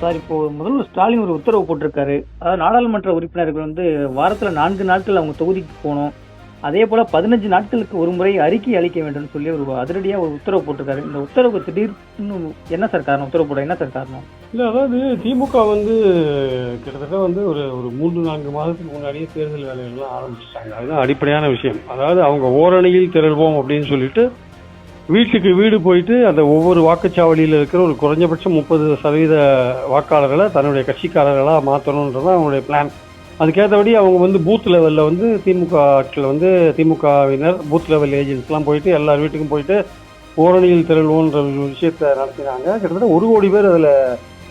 Sir இப்போ முதல்வர் ஸ்டாலின் ஒரு உத்தரவு போட்டிருக்காரு. அதாவது நாடாளுமன்ற உறுப்பினர்கள் வந்து வாரத்தில் நான்கு நாட்கள் அவங்க தொகுதிக்கு போகணும். அதே போல் பதினஞ்சு நாட்களுக்கு ஒரு முறை அறிக்கை அளிக்க வேண்டும் சொல்லி ஒரு அதிரடியாக ஒரு உத்தரவு போட்டிருக்காரு. இந்த உத்தரவு திடீர்னு என்ன சார் காரணம்? உத்தரவு போட என்ன சார் காரணம்? இல்லை அதாவது திமுக வந்து கிட்டத்தட்ட வந்து ஒரு ஒரு மூன்று நான்கு மாதத்துக்கு முன்னாடியே தேர்தல் வேலைகள்லாம் ஆரம்பிச்சிட்டாங்க. அதுதான் அடிப்படையான விஷயம். அதாவது அவங்க ஓரணியில் திரள்வோம் அப்படின்னு சொல்லிட்டு வீட்டுக்கு வீடு போயிட்டு அந்த ஒவ்வொரு வாக்குச்சாவடியில் இருக்கிற ஒரு குறைஞ்சபட்சம் முப்பது சதவீத வாக்காளர்களை தன்னுடைய கட்சிக்காரர்களாக மாற்றணுன்றது தான் அவங்களுடைய பிளான் அதுக்கேற்றபடி அவங்க வந்து பூத் லெவலில் வந்து திமுக ஆட்கள் வந்து திமுகவினர் பூத் லெவல் ஏஜென்ட்ஸ்லாம் போயிட்டு எல்லார் வீட்டுக்கும் போயிட்டு ஓரணியில் திரள்வோன்ற ஒரு விஷயத்தை நடத்தினாங்க. கிட்டத்தட்ட ஒரு கோடி பேர் அதில்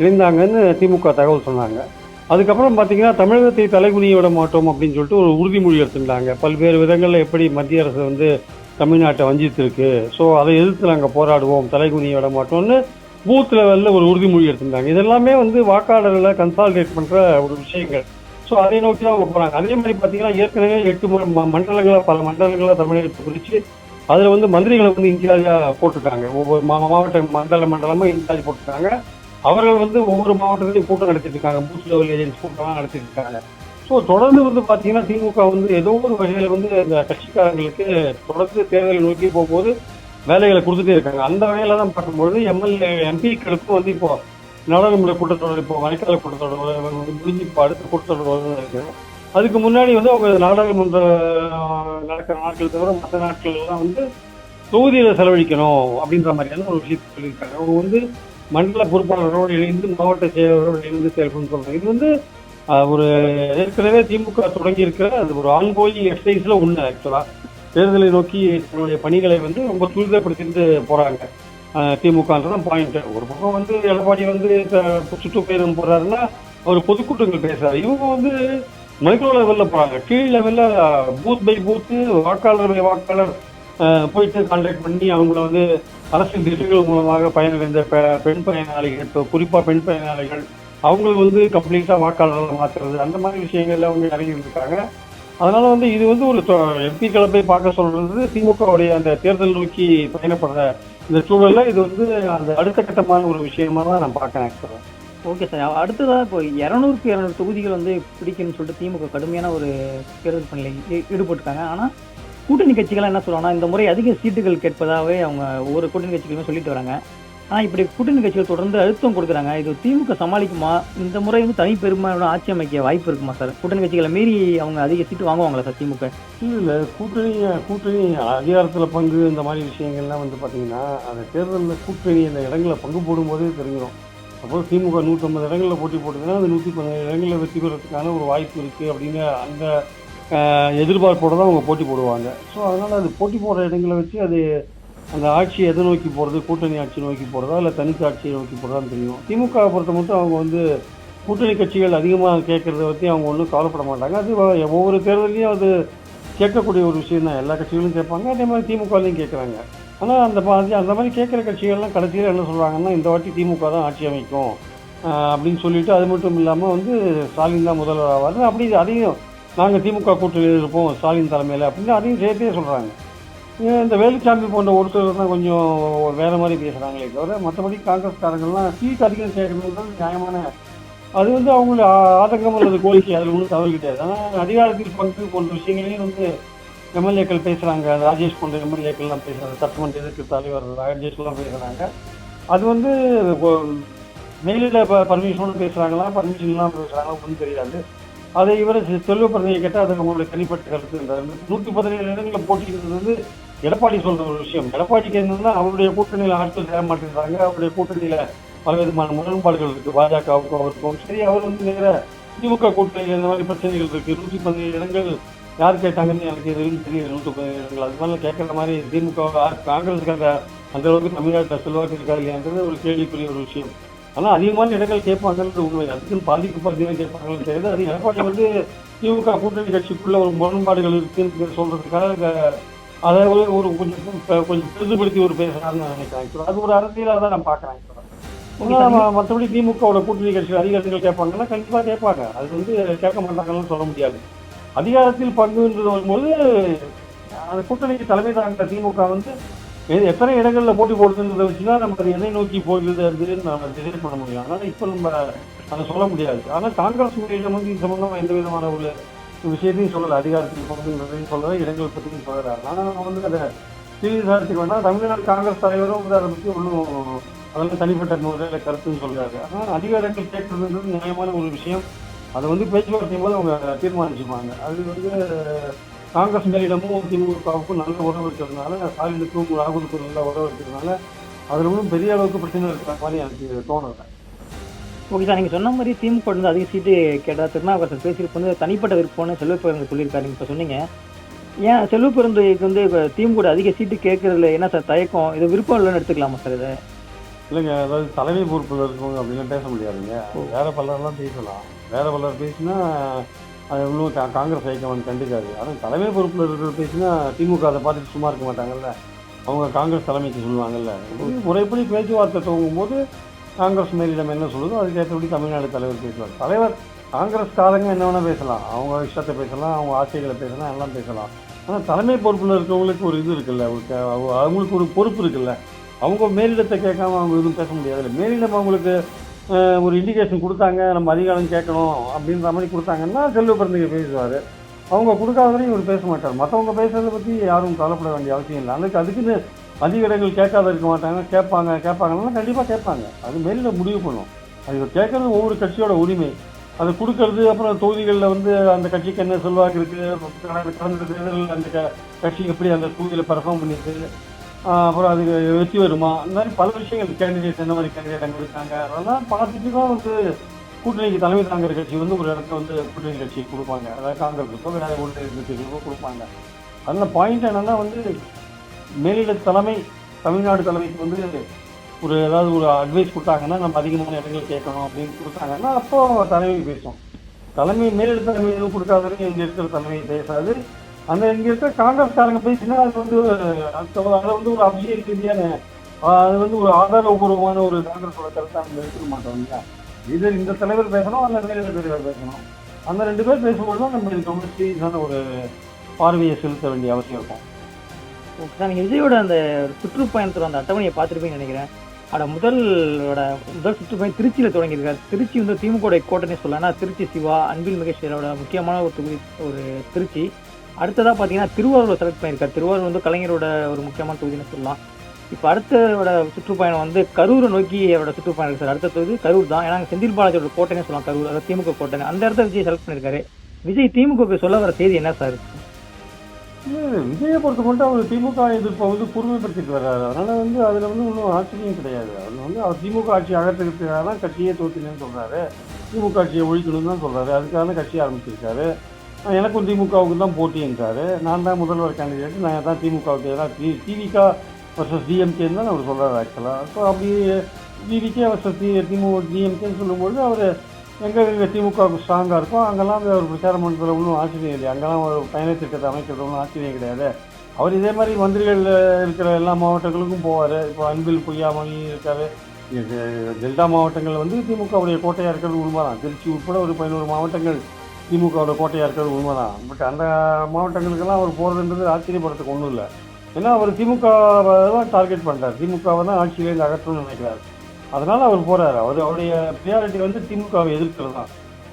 இணைந்தாங்கன்னு திமுக தகவல் சொன்னாங்க. அதுக்கப்புறம் பார்த்தீங்கன்னா தமிழகத்தை தலைகுனிய விட மாட்டோம் அப்படின்னு சொல்லிட்டு ஒரு உறுதிமொழி எடுத்துட்டாங்க. பல்வேறு விதங்களில் எப்படி மத்திய அரசு வந்து தமிழ்நாட்டை வஞ்சித்திருக்கு. ஸோ அதை எதிர்த்து நாங்கள் போராடுவோம் தலைகுனிய விட மாட்டோம்னு பூத் லெவலில் ஒரு உறுதிமொழி எடுத்திருந்தாங்க. இதெல்லாமே வந்து வாக்காளர்களை கன்சால்டேட் பண்ணுற ஒரு விஷயங்கள். ஸோ அதை நோக்கி தான் அவங்க போகிறாங்க அதே மாதிரி பார்த்தீங்கன்னா ஏற்கனவே எட்டு ம- மண்டலங்களை பல மண்டலங்களை தமிழகத்தை பிரித்து அதில் வந்து மந்திரிகளை வந்து இன்சார்ஜாக போட்டிருக்காங்க. ஒவ்வொரு மா மாவட்ட மண்டல மண்டலமாக இன்சார்ஜ் போட்டிருக்காங்க. அவர்கள் வந்து ஒவ்வொரு மாவட்டத்திலையும் கூட்டம் நடத்திட்டு இருக்காங்க. பூத் லெவல் ஏஜென்சி கூட்டம்லாம் நடத்திட்டு இருக்காங்க. ஸோ தொடர்ந்து வந்து பார்த்தீங்கன்னா திமுக வந்து ஏதோ ஒரு வகையில் வந்து இந்த கட்சிக்காரங்களுக்கு தொடர்ந்து தேர்தலை நோக்கி போகும்போது வேலைகளை கொடுத்துட்டே இருக்காங்க. அந்த வகையில தான் பார்க்கும்பொழுது எம்எல்ஏ எம்பிக்களுக்கும் வந்து இப்போ நாடாளுமன்ற கூட்டத்தொடர் இப்போ மழைக்கால கூட்டத்தொடர் முடிஞ்சு இப்போ அடுத்த கூட்டத்தொடர் வருதுன்னு இருக்கு. அதுக்கு முன்னாடி வந்து அவங்க நாடாளுமன்ற நடக்கிற நாட்கள் தவிர மற்ற நாட்கள்லாம் வந்து தொகுதியில் செலவழிக்கணும் அப்படின்ற மாதிரியான ஒரு விஷயத்தை சொல்லியிருக்காங்க. அவங்க வந்து மண்டல பொறுப்பாளரோடு இணைந்து மாவட்ட செயலரோடு இணைந்து செயல்படும் சொல்றாங்க. இது வந்து ஒரு ஏற்கனவே திமுக தொடங்கி இருக்கிற அது ஒரு ஆன்கோயிங் எக்ஸசைஸ்ல ஒண்ணு ஆக்சுவலா தேர்தலை நோக்கி தன்னுடைய பணிகளை வந்து ரொம்ப துரிதப்படுத்திட்டு போறாங்க. திமுகன்றதான் பாயிண்ட் ஒரு பக்கம் வந்து எடப்பாடி வந்து த- சுற்றுப்பயணம் போறாருன்னா அவர் பொதுக்கூட்டங்கள் பேசுறாரு. இவங்க வந்து மைக்ரோ லெவல்ல போறாங்க. கீழ் லெவல்ல பூத் பை பூத்து வாக்காளர் பை வாக்காளர் போயிட்டு கான்டாக்ட் பண்ணி அவங்கள வந்து அரசின் திட்டங்கள் மூலமாக பயனடைந்த பெ- பெண் பயனாளிகள் இப்போ குறிப்பா பெண் பயனாளிகள் அவங்களுக்கு வந்து கம்ப்ளீட்டாக வாக்காளர்களை மாற்றுறது அந்த மாதிரி விஷயங்கள்ல அவங்க இறங்கி இருக்காங்க அதனால வந்து இது வந்து ஒரு எம்பிக்களை போய் பார்க்க சொல்றது திமுகவுடைய அந்த தேர்தல் நோக்கி பயணப்படுற இந்த சூழல்ல இது வந்து அந்த அடுத்த கட்டமான ஒரு விஷயமா தான் நான் பார்க்கறேன் ஆக்சுவலாக ஓகே சார் அடுத்ததாக இப்போ இரநூறுக்கு இரநூறு தொகுதிகள் வந்து பிடிக்கும்னு சொல்லிட்டு திமுக கடுமையான ஒரு தேர்தல் பணியில் ஈ- ஈடுபட்டிருக்காங்க. ஆனால் கூட்டணி கட்சிகள்லாம் என்ன சொல்லுவாங்கன்னா இந்த முறை அதிக சீட்டுகள் கேட்பதாகவே அவங்க ஒவ்வொரு கூட்டணி கட்சிகளுமே சொல்லிட்டு வராங்க. ஆனால் இப்படி கூட்டணி கட்சிகள் தொடர்ந்து அழுத்தம் கொடுக்குறாங்க. இது திமுக சமாளிக்குமா? இந்த முறை வந்து தனி பெரும்பாலான ஆட்சி அமைக்க வாய்ப்பு இருக்குமா சார்? கூட்டணி கட்சிகளை மீறி அவங்க அதிக சீட்டு வாங்குவாங்களா சார் திமுக? இல்லை கூட்டணி கூட்டணி அதிகாரத்தில் பங்கு இந்த மாதிரி விஷயங்கள்லாம் வந்து பார்த்தீங்கன்னா அந்த தேர்தலில் கூட்டணி அந்த இடங்களை பங்கு போடும்போதே தெரிஞ்சிடும் அப்போ திமுக நூற்றம்பது இடங்களில் போட்டி போட்டதுன்னா அந்த நூற்றி பதினேழு இடங்களில் வெற்றி பெறதுக்கான ஒரு வாய்ப்பு இருக்குது அப்படின்னு அந்த எதிர்பார்ப்போடு தான் அவங்க போட்டி போடுவாங்க. ஸோ அதனால் அது போட்டி போடுற இடங்களை வச்சு அது அந்த ஆட்சி எதை நோக்கி போகிறது கூட்டணி ஆட்சி நோக்கி போகிறதா இல்லை தனித்து ஆட்சியை நோக்கி போகிறதான்னு தெரியும். திமுக பொறுத்த மட்டும் அவங்க வந்து கூட்டணி கட்சிகள் அதிகமாக கேட்குறத பற்றி அவங்க ஒன்றும் கவலைப்பட மாட்டாங்க. அது ஒவ்வொரு தேர்தலையும் அது கேட்கக்கூடிய ஒரு விஷயம் தான். எல்லா கட்சிகளும் கேட்பாங்க. அதே மாதிரி திமுகலையும் கேட்குறாங்க. ஆனால் அந்த மாதிரி அந்த மாதிரி கேட்குற கட்சிகள்லாம் கடைசியில் என்ன சொல்கிறாங்கன்னா இந்த வாட்டி திமுக தான் ஆட்சி அமைக்கும். அப்படின்னு சொல்லிட்டு அது மட்டும் இல்லாமல் வந்து ஸ்டாலின் தான் முதல்வர் ஆவார். அப்படி அதையும் நாங்கள் திமுக கூட்டணியில் இருப்போம். ஸ்டாலின் தலைமையில் அப்படின்னு அதையும் சேர்த்தே சொல்கிறாங்க இந்த வேலுச்சாமி போன்ற ஒருத்தர் தான் கொஞ்சம் வேற மாதிரி பேசுகிறாங்களே தவிர மற்றபடி காங்கிரஸ்காரங்கள்லாம் சீட் அதிகம் சேர்க்கணும் தான் நியாயமான அது வந்து அவங்கள ஆதங்கம் அல்லது கோரிக்கை. அதில் ஒன்றும் தவறு கிடையாது. ஆனால் அதிகாரத்தில் பங்கு போன்ற விஷயங்களையும் வந்து எம்எல்ஏக்கள் பேசுகிறாங்க ராஜேஷ் போன்ற எம்எல்ஏக்கள்லாம் பேசுகிறாங்க சட்டமன்ற எதிர்ப்பு தலைவர் ராஜேஷ்லாம் பேசுகிறாங்க அது வந்து மெயிலில் பர்மிஷனும் பேசுகிறாங்களா பர்மிஷன்லாம் பேசுகிறாங்களா ஒன்றும் தெரியாது. அதை இவர் செல்வப்பிரதியை கேட்டால் அது அவங்களுடைய தனிப்பட்ட கருத்துன்றார். நூற்றி பதினேழு இடங்களில் போட்டிக்கிறது வந்து எடப்பாடி சொல்ற ஒரு விஷயம். எடப்பாடிக்கு என்னன்னா அவருடைய கூட்டணியில் ஆட்கள் சேர மாட்டேங்கிறாங்க அவருடைய கூட்டணியில பல விதமான முரண்பாடுகள் இருக்கு. பாஜகவுக்கும் அவருக்கும். சரி அவர் வந்து நேர திமுக கூட்டணியில் இந்த மாதிரி பிரச்சனைகள் இருக்கு. நூற்றி பதினேழு இடங்கள் யார் கேட்டாங்கன்னு எனக்கு எதுவும் தெரியல நூற்றி பதினேழு இடங்கள். அது மாதிரி கேட்கற மாதிரி திமுக காங்கிரஸுக்கு அந்த அந்த அளவுக்கு தமிழ்நாட்டில் செல்வாக்கு இருக்கா இல்லையான்றது ஒரு கேள்விக்குரிய ஒரு விஷயம். ஆனால் அதிகமான இடங்கள் கேட்பாங்கன்றது உண்மை. அதுக்குன்னு பாதிக்கு பாதியாக கேட்பாங்கன்னு தெரியாது. அது எடப்பாடி வந்து திமுக கூட்டணி கட்சிக்குள்ள ஒரு முரண்பாடுகள் இருக்குன்னு சொல்றதுக்காக அதை ஒரு கொஞ்சம் கொஞ்சம் பெரிதுபடுத்தி ஒரு பேசுறாருன்னு நான் நினைக்கிறேன். இப்ப அது ஒரு அரசியலாக தான் நான் பார்க்குறேன் மற்றபடி திமுகவோட கூட்டணி கட்சிகள் அதிகாரங்கள் கேட்பாங்கன்னா கண்டிப்பாக கேட்பாங்க. அது வந்து கேட்க மாட்டாங்கன்னு சொல்ல முடியாது. அதிகாரத்தில் பங்குன்றது வரும்போது அந்த கூட்டணிக்கு தலைமை தாங்கிற திமுக வந்து எது- எத்தனை இடங்கள்ல போட்டி போடுதுன்றதை வச்சுதான் நம்ம அது எதை நோக்கி போகிறது அப்படின்னு நம்ம டிசைட் பண்ண முடியும். அதனால இப்போ நம்ம அதை சொல்ல முடியாது. ஆனா காங்கிரஸ் மீடியம் வந்து இது சம்பந்தமா எந்த விதமான ஒரு விஷயத்தையும் சொல்லல அதிகாரத்துக்கு போகுதுன்றதையும் சொல்லல இடங்கள் பற்றியும் சொல்லல. ஆனால் நம்ம வந்து அதை சீரியஸாக வேணா தமிழ்நாடு காங்கிரஸ் தலைவரும் வந்து அதை பற்றி ஒன்றும் அதெல்லாம் தனிப்பட்ட முறையில் கருத்துன்னு சொல்கிறாரு ஆனால் அதிகாரங்கள் கேட்கறதுன்றது நியாயமான ஒரு விஷயம். அதை வந்து பேச்சுவார்த்தை போது அவங்க தீர்மானிச்சுப்பாங்க. அது வந்து காங்கிரஸ் மேலிடமும் திமுகவுக்கும் நல்ல உறவு இருக்கிறதுனால ஸ்டாலினுக்கும் ராகுலுக்கும் நல்ல உறவு இருக்கிறதுனால அதில் ஒன்றும் பெரிய அளவுக்கு பிரச்சனை இருக்கிற மாதிரி எனக்கு தோணலை. ஓகே சார் நீங்கள் சொன்ன மாதிரி திமுக வந்து அதிக சீட்டு கேட்டால் திருநாவுக்கரசர் பேசியிருப்பு வந்து தனிப்பட்ட விருப்பம்னு செல்வப்பேருந்து சொல்லியிருக்காரு நீங்கள் இப்போ சொன்னீங்க. ஏன் செல்வப்பேருந்துக்கு வந்து இப்போ திமுக அதிக சீட்டு கேட்கறதுல என்ன சார் தயக்கம்? இது விருப்பம் இல்லைன்னு எடுத்துக்கலாமா சார் இதை? இல்லைங்க அதாவது தலைமை பொறுப்பில் இருக்கவங்க அப்படின்னு பேச முடியாதுங்க. வேற பலர்லாம் பேசலாம். வேற பலர் பேசினா அது இன்னும் கா- காங்கிரஸ் ஹைக்கமாண்ட் கண்டிக்காது. ஆனால் தலைமை பொறுப்பில் இருக்கிற பேசினா திமுக அதை பார்த்துட்டு சும்மா இருக்க மாட்டாங்கல்ல. அவங்க காங்கிரஸ் தலைமைக்கு சொல்லுவாங்கல்ல. முறைப்படி பேச்சுவார்த்தை துவங்கும் போது காங்கிரஸ் மேலிடம் என்ன சொல்லுதோ அதுக்கேற்றபடி தமிழ்நாடு தலைவர் பேசுவார். தலைவர் காங்கிரஸ் காரங்க என்ன வேணால் பேசலாம். அவங்க இஷ்டத்தை பேசலாம் அவங்க ஆசைகளை பேசலாம் எல்லாம் பேசலாம். ஆனால் தலைமை பொறுப்பில் இருக்கவங்களுக்கு ஒரு இது இருக்குல்ல ஒரு அவங்களுக்கு ஒரு பொறுப்பு இருக்குல்ல. அவங்க மேலிடத்தை கேட்காம அவங்க எதுவும் பேச முடியாதுல்ல மேலிடம் அவங்களுக்கு ஒரு இண்டிகேஷன் கொடுத்தாங்க நம்ம அதிகாரம் கேட்கணும் அப்படின்ற மாதிரி கொடுத்தாங்கன்னா செல்வ பிறந்தங்க பேசுவார். அவங்க கொடுக்காதவரையும் இவர் பேச மாட்டார். மற்றவங்க பேசுறதை பற்றி யாரும் கவலைப்பட வேண்டிய அவசியம் இல்லை. அதுக்கு அதுக்குன்னு அதிக இடங்கள் கேட்காத இருக்க மாட்டாங்க. கேட்பாங்க கேட்பாங்கன்னா கண்டிப்பாக கேட்பாங்க. அது மேலே முடிவு பண்ணும். அது கேட்கறது ஒவ்வொரு கட்சியோட உரிமை. அதை கொடுக்கறது அப்புறம் தொகுதிகளில் வந்து அந்த கட்சிக்கு என்ன செல்வாக்கு இருக்குது கடந்த தேர்தலில் அந்த க- கட்சி எப்படி அந்த தொகுதியில் பெர்ஃபார்ம் பண்ணியிருக்கு அப்புறம் அது வெற்றி வருமா? இந்த மாதிரி பல விஷயங்கள். கேண்டிடேட் என்ன மாதிரி கேண்டிடேட் அங்கே இருக்காங்க. அதெல்லாம் பார்த்துட்டு தான் வந்து கூட்டணிக்கு தலைமை தாங்குற கட்சி வந்து ஒரு இடத்துல வந்து கூட்டணி கட்சி கொடுப்பாங்க. அதாவது காங்கிரஸுக்கோ வேற ஒரு கட்சிகளுக்கோ கொடுப்பாங்க. அதில் பாயிண்ட் என்னென்னா வந்து மேலிட தலைமை தமிழ்நாடு தலைமைக்கு வந்து ஒரு ஏதாவது ஒரு அட்வைஸ் கொடுத்தாங்கன்னா நம்ம அதிகமான இடங்கள் கேட்கணும் அப்படின்னு கொடுத்தாங்கன்னா அப்போ தலைமை பேசும். தலைமை மேலிட தலைமை எதுவும் கொடுக்காதவரையும் இங்கே இருக்கிற தலைமை பேசாது. அந்த இங்கே இருக்கிற காங்கிரஸ்காரங்க பேசினா அது வந்து அதை வந்து ஒரு அபிஷேக ரீதியான அது வந்து ஒரு ஆதாரபூர்வமான ஒரு காங்கிரஸோட கருத்தை நம்ம எடுத்துக்க மாட்டோம் இல்லையா? இது இந்த தலைவர் பேசணும் அந்த மேலிட தலைவர் பேசணும். அந்த ரெண்டு பேர் பேசும்போது தான் நம்ம இதுக்கு ரொம்ப சீரியஸான ஒரு பார்வையை செலுத்த வேண்டிய அவசியம் இருக்கும். ஓகே சார் நீங்கள் விஜயோட அந்த சுற்றுப்பயணத்தோட அந்த அட்டவணையை பார்த்துருப்பீங்கன்னு நினைக்கிறேன். அட முதலோட முதல் சுற்றுப்பயணம் திருச்சியில் தொடங்கியிருக்காரு. திருச்சி வந்து திமுக கோட்டைன்னு சொல்லலாம். திருச்சி சிவா அன்பில் மகேஸ்வரோட முக்கியமான ஒரு தொகுதி ஒரு திருச்சி. அடுத்ததாக பார்த்தீங்கன்னா திருவாரூர் செலக்ட் பண்ணியிருக்காரு. திருவாரூர் வந்து கலைஞரோட ஒரு முக்கியமான தொகுதின்னு சொல்லலாம். இப்போ அடுத்தோட சுற்றுப்பயணம் வந்து கரூரை நோக்கி அவரோட சுற்றுப்பயணம் இருக்குது சார். அடுத்த தொகுதி கரூர் தான். ஏன்னா செந்தில் பாலாஜியோட கோட்டைன்னு சொல்லலாம். கரூர் அதாவது திமுக கோட்டைன்னு அந்த இடத்த விஜய் செலக்ட் பண்ணியிருக்காரு. விஜய் திமுகவுக்கு சொல்ல வர செய்தி என்ன சார்? விஜயை பொறுத்த மட்டும் அவர் திமுக எதிர்ப்பை வந்து பொறுமைப்படுத்திட்டு வர்றாரு. அதனால வந்து அதில் வந்து ஒன்றும் ஆச்சரியம் கிடையாது. அவர் வந்து அவர் திமுக ஆட்சி அகற்றுக்கிறதுக்காக தான் கட்சியே தோற்றினேன்னு சொல்கிறாரு திமுக ஆட்சியை ஒழிக்கணும்னு தான் சொல்கிறாரு அதுக்காக தான் கட்சி ஆரம்பிச்சிருக்காரு. எனக்கும் திமுகவுக்கு தான் போட்டின்றாரு. நான் தான் முதல்வர் கேண்டிடேட் நான் தான் திமுகவுக்கு எதிராக டி டிவிகா வர்சஸ் டிஎம்கேன்னு தான் அவர் சொல்கிறார் ஆக்சுவலாக ஸோ அப்படி டிவிகே வர்சஸ் டி திமுக டிஎம்கேன்னு சொல்லும்போது அவர் எங்கே எங்கே திமுகவுக்கு ஸ்ட்ராங்காக இருக்கோ அங்கெல்லாம் அவர் பிரச்சாரம் ஒன்றும் ஆச்சரியம் இல்லை அங்கெல்லாம் ஒரு பயணத்திட்டத்தை அமைக்கிறது ஒன்றும் ஆச்சரியம் கிடையாது. அவர் இதே மாதிரி மந்திரிகள் இருக்கிற எல்லா மாவட்டங்களுக்கும் போவார். இப்போ அன்பில் பொய்யாமணி இருக்காரு. டெல்டா மாவட்டங்கள் வந்து திமுகவுடைய கோட்டையாக இருக்கிறது உண்மைதான். திருச்சி உட்பட ஒரு பதினோரு மாவட்டங்கள் திமுகவோட கோட்டையாக இருக்கிறது உண்மைதான். பட் அந்த மாவட்டங்களுக்கெல்லாம் அவர் போகிறதுன்றது ஆச்சரியப்படுறதுக்கு ஒன்றும் இல்லை. ஏன்னா அவர் திமுகவை தான் டார்கெட் பண்ணுறார் திமுகவை தான் ஆட்சியிலேருந்து அகற்றணும்னு நினைக்கிறார். அதனால அவர் போறாரு. அவர் அவருடைய ப்ரியாரிட்டி வந்து திமுகவை எதிர்க்கிறது தான்.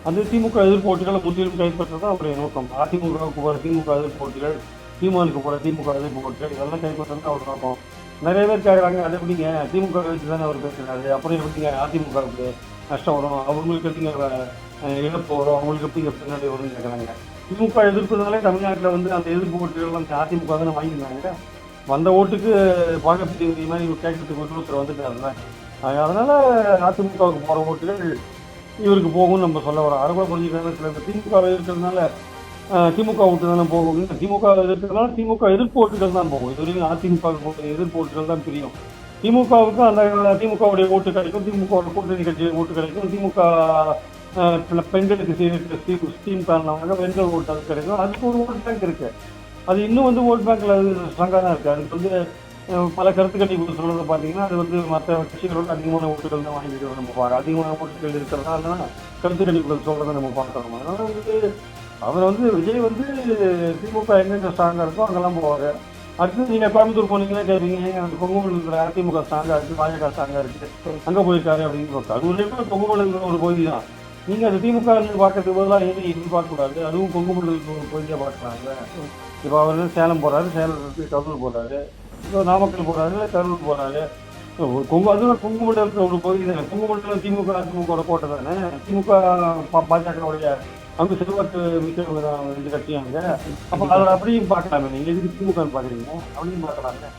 அந்த திமுக எதிர்ப்போட்டிகளை முற்றிலும் கைப்பற்றது தான் அவருடைய நோக்கம். அதிமுகவுக்கு போகிற திமுக எதிர்போட்டிகள் திமுகவுக்கு போகிற திமுக எதிர்ப்போட்டிகள் இதெல்லாம் கைப்பற்றது அவர் நோக்கம். நிறைய பேர் கேட்குறாங்க அதை எப்படிங்க திமுக வச்சு தானே அவர் பேசுறாரு. அப்புறம் எப்படிங்க அதிமுகவுக்கு நஷ்டம் வரும். அவங்களுக்கு எப்படிங்க இழப்பு வரும்? அவங்களுக்கு எப்படிங்க பின்னாடி வரும்னு கேட்குறாங்க திமுக எதிர்ப்புனாலே தமிழ்நாட்டில் வந்து அந்த எதிர்ப்பு ஓட்டுகள் அந்த அதிமுக தானே வாங்கியிருந்தாங்க. வந்த ஓட்டுக்கு பாகப்பிரிவு மாதிரி கேட்கறதுக்கு ஒரு ஒருத்தர் வந்துட்டாருல்ல. அதனால அதிமுகவுக்கு போகிற ஓட்டுகள் இவருக்கு போகும்னு நம்ம சொல்ல வரோம். அறுபது புரிஞ்சுக்கிறாங்க சில பேர் திமுக இருக்கிறதுனால திமுக ஓட்டு தானே போகும் திமுக இருக்கிறதுனால திமுக எதிர்ப்பு ஓட்டுகள் தான் போகும். இது வரைக்கும் அதிமுக எதிர்ப்பு ஓட்டுகள் தான் பிரியும் திமுகவுக்கு அந்த திமுகவுடைய ஓட்டு கிடைக்கும் திமுக கூட்டணி கட்சியில் ஓட்டு கிடைக்கும். திமுக அஹ், பெண்களுக்கு செய்திருக்கிற ஸ்கீம் ஸ்கீம் காரணமாக பெண்கள் ஓட்டு அது கிடைக்கும். அதுக்கு ஒரு ஓட் பேங்க் இருக்கு. அது இன்னும் வந்து ஓட் பேங்க்ல ஸ்ட்ராங்காக தான் இருக்கு. அதுக்கு வந்து பல கருத்துக்கட்டி கணிப்பு சொல்றதை பார்த்தீங்கன்னா அது வந்து மற்ற கட்சிகளோட அதிகமான ஓட்டுகள் தான் வாங்கிட்டு நம்ம பார்க்க அதிகமான ஓட்டுகள் இருக்கிறதால தான் கருத்து கணிப்புகள் சொல்றதை நம்ம பார்க்குறோம். அதனால வந்து அவர் வந்து விஜய் வந்து திமுக எங்கெங்க ஸ்ட்ராங்காக இருக்கோ அங்கெல்லாம் போவார். அடுத்து நீங்கள் கோயம்புத்தூர் போனீங்கன்னா கேட்பீங்க அந்த கொங்குமல் இருக்கிற அதிமுக ஸ்ட்ராங்காக இருக்குது பாஜக ஸ்ட்ராங்காக இருக்குது அங்கே போயிருக்காரு அப்படின்னு கரூர்லேயும் கொங்குமல் இருக்கிற ஒரு பகுதி தான். நீங்கள் அந்த திமுக பார்க்கறதுக்கு பதிலாக எதுவும் இது பார்க்கக்கூடாது. அதுவும் கொங்குமல் இருக்கிற ஒரு பகுதியாக பார்க்குறாங்க இப்போ அவர் வந்து சேலம் போகிறாரு சேலம் இருக்கு கரூர் இப்போ நாமக்கல் போறாரு கரூர் ஒரு கொங்கு அதுவும் கொங்குமல் இருக்கிற ஒரு பகுதி தானே கொங்குமல்ல திமுக அதிமுக கோட்டை தானே திமுக பா- பாஜகவுடைய அங்க செல்வாக்கு மிக்கவங்க தான் ரெண்டு கட்சியும் அங்க. அப்ப அதை அப்படியும் பார்க்கலாமே. நீங்க எதுக்கு திமுக பாக்குறீங்க அப்படியும் பார்க்கலாமே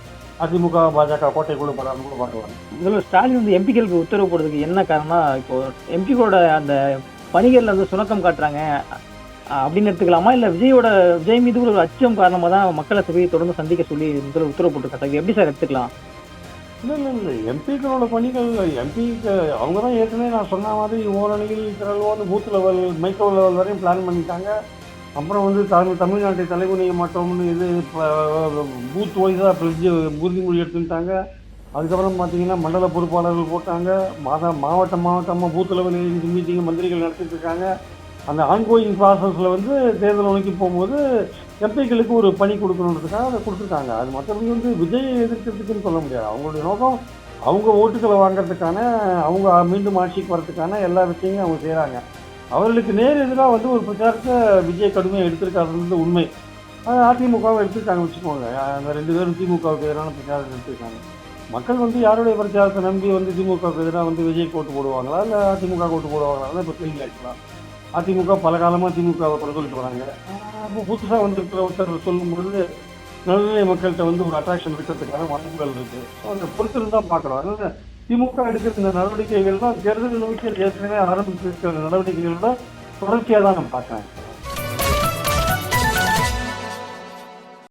அதிமுக பாஜக கோட்டைக்குள்ள போறாங்க கூட பார்க்கலாம். முதல்வர் ஸ்டாலின் வந்து எம்பிக்களுக்கு உத்தரவு போடுறதுக்கு என்ன காரணம்னா இப்போ எம்பிக்களோட அந்த பணிகள்ல வந்து சுணக்கம் காட்டுறாங்க. அப்படின்னு எடுத்துக்கலாமா இல்லை விஜயோட விஜய் மீது ஒரு அச்சம் காரணமாக தான் மக்களை சபையை தொடர்ந்து சந்திக்க சொல்லி முதல்வர் உத்தரவு போட்டிருக்காங்க. இது எப்படி சார் எடுத்துக்கலாம்? இல்லை இல்லை இல்லை. எம்பிக்களோட பணிகள் எம்பி அவங்க தான் ஏற்கனவே நான் சொன்ன மாதிரி ஓரணியில் திரள்வோன்னு பூத் லெவல் மைக்ரோ லெவல் வரையும் பிளான் பண்ணிட்டாங்க. அப்புறம் வந்து தமிழ் தமிழ்நாட்டை தலைகுனிய மாட்டோம்னு இது பூத் வைஸாக பிரிட்ஜு உறுதிமொழி எடுத்துட்டாங்க அதுக்கப்புறம் பார்த்தீங்கன்னா மண்டல பொறுப்பாளர்கள் போட்டாங்க. மாத மாவட்ட மாவட்டமாக பூத் லெவல் மீட்டிங் மந்திரிகள் நடத்திட்டு இருக்காங்க. அந்த ஆன்கோயிங் ப்ராசஸில் வந்து தேர்தல் நோக்கி போகும்போது எம்பிக்களுக்கு ஒரு பணி கொடுக்கணுன்றதுக்காக அதை கொடுத்துருக்காங்க. அது மற்றபடி வந்து விஜயை எதிர்க்கிறதுக்குன்னு சொல்ல முடியாது. அவங்களுடைய நோக்கம் அவங்க ஓட்டுக்களை வாங்குறதுக்கான அவங்க மீண்டும் ஆட்சிக்கு வரதுக்கான எல்லா விஷயங்களும் அவங்க செய்கிறாங்க அவர்களுக்கு நேர் எதிராக வந்து ஒரு பிரச்சாரத்தை விஜய் கடுமையாக எடுத்திருக்காருன்றது உண்மை. அது அதிமுகவை எடுத்திருக்காங்க வச்சுக்கோங்க. அந்த ரெண்டு பேரும் திமுகவுக்கு எதிரான பிரச்சாரத்தை எடுத்திருக்காங்க. மக்கள் வந்து யாருடைய பிரச்சாரத்தை நம்பி வந்து திமுகவுக்கு எதிராக வந்து விஜய் ஓட்டு போடுவாங்களா? இல்லை அதிமுக ஓட்டு போடுவாங்களா? இப்போ கேள்வி ஆக்கலாம் அதிமுக பல காலமாக திமுகவை குறை சொல்லிட்டு வராங்க. இப்போ புதுசாக வந்திருக்கிற ஒருத்தர் சொல்லும்பொழுது நடுநிலை மக்கள்கிட்ட வந்து ஒரு அட்ராக்ஷன் இருக்கிறதுக்கான வாய்ப்புகள் இருக்கு. ஸோ அந்த பொறுத்திருந்து தான் பார்க்குறோம் அதனால திமுக எடுக்கிற இந்த நடவடிக்கைகள் தான் தேர்தல் நோக்கி ஏற்கனவே ஆரம்பிச்சிருக்கிற நடவடிக்கைகளோட தொடர்ச்சியாக தான் நான் பார்க்குறேன்.